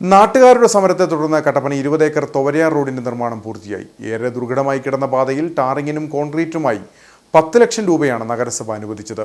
നാട്ടുകാരുടെ സമരത്തെ തുടർന്ന് കട്ടപ്പന ഇരുപത് ഏക്കർ തൊവരയാർ റോഡിന്റെ നിർമ്മാണം പൂർത്തിയായി. ഏറെ ദുർഘടമായി കിടന്ന പാതയിൽ ടാറിങ്ങിനും കോൺക്രീറ്റുമായി പത്ത് ലക്ഷം രൂപയാണ് നഗരസഭ അനുവദിച്ചത്.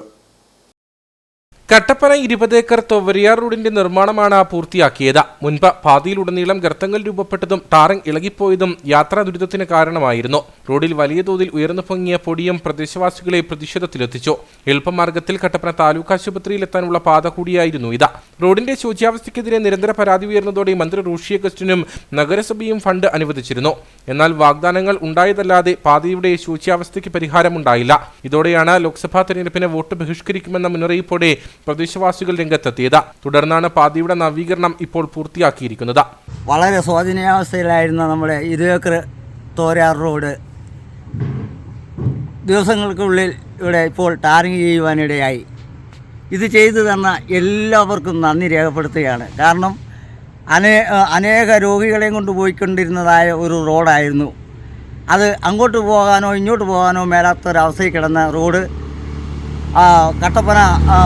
കട്ടപ്പന ഇരുപത് ഏക്കർ തൊവരിയാർ റോഡിന്റെ നിർമ്മാണമാണ് പൂർത്തിയാക്കിയത്. മുൻപ് പാതിയിലുടനീളം ഗർത്തങ്ങൾ രൂപപ്പെട്ടതും ടാറിംഗ് ഇളകിപ്പോയതും യാത്രാ ദുരിതത്തിന് കാരണമായിരുന്നു. റോഡിൽ വലിയ തോതിൽ ഉയർന്നു പൊങ്ങിയ പൊടിയും പ്രദേശവാസികളെ പ്രതിഷേധത്തിലെത്തിച്ചു. എളുപ്പമാർഗത്തിൽ കട്ടപ്പന താലൂക്ക് ആശുപത്രിയിലെത്താനുള്ള പാത കൂടിയായിരുന്നു ഇത്. റോഡിന്റെ ശോച്യാവസ്ഥയ്ക്കെതിരെ നിരന്തര പരാതി ഉയർന്നതോടെ മന്ത്രി റൂഷി അഗസ്റ്റിനും നഗരസഭയും ഫണ്ട് അനുവദിച്ചിരുന്നു. എന്നാൽ വാഗ്ദാനങ്ങൾ ഉണ്ടായതല്ലാതെ പാതയുടെ ശോച്യാവസ്ഥയ്ക്ക് പരിഹാരമുണ്ടായില്ല. ഇതോടെയാണ് ലോക്സഭാ തെരഞ്ഞെടുപ്പിന് വോട്ട് ബഹിഷ്കരിക്കുമെന്ന മുന്നറിയിപ്പോടെ പ്രദേശവാസികൾ രംഗത്തെത്തിയത്. തുടർന്നാണ് പാതയുടെ നവീകരണം ഇപ്പോൾ പൂർത്തിയാക്കിയിരിക്കുന്നത്. വളരെ ശോചനീയാവസ്ഥയിലായിരുന്ന നമ്മുടെ ഇരുവേക്കർ തോരാർ റോഡ് ദിവസങ്ങൾക്കുള്ളിൽ ഇവിടെ ഇപ്പോൾ ടാറിങ് ചെയ്യുവാനിടയായി. ഇത് ചെയ്തു തന്ന എല്ലാവർക്കും നന്ദി രേഖപ്പെടുത്തുകയാണ്. കാരണം അനേ അനേക രോഗികളെയും കൊണ്ട് പോയിക്കൊണ്ടിരുന്നതായ ഒരു റോഡായിരുന്നു. അത് അങ്ങോട്ട് പോകാനോ ഇങ്ങോട്ട് പോകാനോ മേലാത്തൊരവസ്ഥയിൽ കിടന്ന റോഡ് കട്ടപ്പന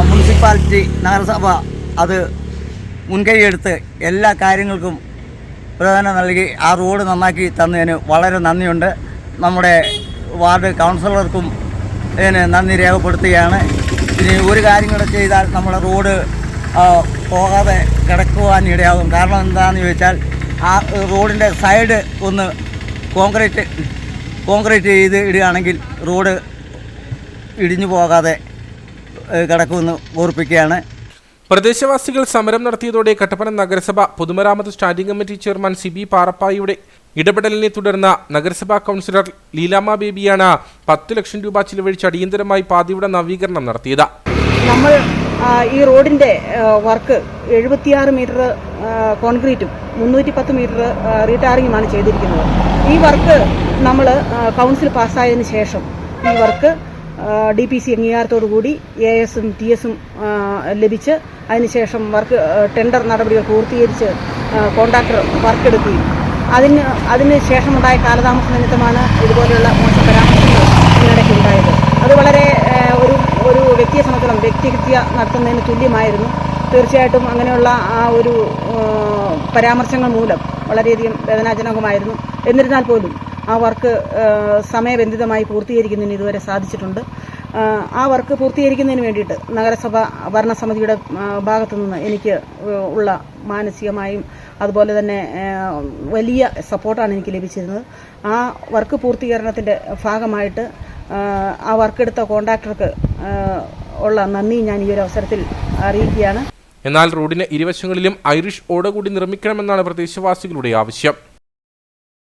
മുനിസിപ്പാലിറ്റി നഗരസഭ അത് മുൻകൈയെടുത്ത് എല്ലാ കാര്യങ്ങൾക്കും പ്രധാനം നൽകി ആ റോഡ് നന്നാക്കി തന്നതിന് വളരെ നന്ദിയുണ്ട്. നമ്മുടെ വാർഡ് കൗൺസിലർക്കും ഇതിന് നന്ദി രേഖപ്പെടുത്തുകയാണ്. ഇനി ഒരു കാര്യം കൂടെ ചെയ്താൽ നമ്മുടെ റോഡ് പോകാതെ കിടക്കുവാൻ ഇടയാകും. കാരണം എന്താണെന്ന് ചോദിച്ചാൽ ആ റോഡിന്റെ സൈഡ് ഒന്ന് കോൺക്രീറ്റ് കോൺക്രീറ്റ് ചെയ്ത് ഇടുകയാണെങ്കിൽ റോഡ് ഇടിഞ്ഞു പോകാതെ കിടക്കുമെന്ന് ഓർപ്പിക്കുകയാണ്. പ്രദേശവാസികൾ സമരം നടത്തിയതോടെ കട്ടപ്പന നഗരസഭ പൊതുമരാമത്ത് standing committee chairman C B പാറപ്പായിയുടെ ഇടപെടലിനെ തുടർന്ന് നഗരസഭാ കൗൺസിലർ ലീലാമ്മ ബേബിയാണ് പത്ത് ലക്ഷം രൂപ ചിലവഴിച്ച് അടിയന്തരമായി പാതയുടെ നവീകരണം നടത്തിയത്. നമ്മൾ ഈ റോഡിന്റെ വർക്ക് എഴുപത്തിയാറ് മീറ്റർ കോൺക്രീറ്റും മുന്നൂറ്റി പത്ത് മീറ്റർ റീടാറിങ്ങുമാണ് ചെയ്തിരിക്കുന്നത്. ഈ വർക്ക് നമ്മൾ കൗൺസിൽ പാസ്സായതിനു ശേഷം ഈ വർക്ക് ഡി പി സി അംഗീകാരത്തോടുകൂടി എ എസും ടി എസും ലഭിച്ച് അതിനുശേഷം വർക്ക് ടെൻഡർ നടപടികൾ പൂർത്തീകരിച്ച് കോൺട്രാക്ടർ വർക്കെടുക്കുകയും അതിന് അതിന് ശേഷമുണ്ടായ കാലതാമസം നിമിത്തമാണ് ഇതുപോലെയുള്ള മോശം പരാമർശങ്ങൾ ഇതിനിടയ്ക്ക് ഉണ്ടായത്. അത് വളരെ ഒരു ഒരു വ്യക്തിയെ സംബന്ധിച്ചിടത്തോളം വ്യക്തിഹത്യ നടത്തുന്നതിന് തുല്യമായിരുന്നു. തീർച്ചയായിട്ടും അങ്ങനെയുള്ള ആ ഒരു പരാമർശങ്ങൾ മൂലം വളരെയധികം വേദനാജനകമായിരുന്നു. എന്നിരുന്നാൽ പോലും ആ വർക്ക് സമയബന്ധിതമായി പൂർത്തീകരിക്കുന്നതിന് ഇതുവരെ സാധിച്ചിട്ടുണ്ട്. ആ, വർക്ക് പൂർത്തീകരിക്കുന്നതിന് വേണ്ടിയിട്ട് നഗരസഭ ഭരണസമിതിയുടെ ഭാഗത്തു നിന്ന് എനിക്ക് ഉള്ള മാനസികമായും അതുപോലെ തന്നെ വലിയ സപ്പോർട്ടാണ് എനിക്ക് ലഭിച്ചിരുന്നത്. ആ വർക്ക് പൂർത്തീകരണത്തിന്റെ ഭാഗമായിട്ട് ആ, വർക്കെടുത്ത കോൺട്രാക്ടർക്ക് ഉള്ള നന്ദി ഞാൻ ഈ ഒരു അവസരത്തിൽ അറിയിക്കുകയാണ്. എന്നാൽ റോഡിന് ഇരുവശങ്ങളിലും ഐറിഷ് ഓട കൂടി നിർമ്മിക്കണമെന്നാണ് പ്രദേശവാസികളുടെ ആവശ്യം.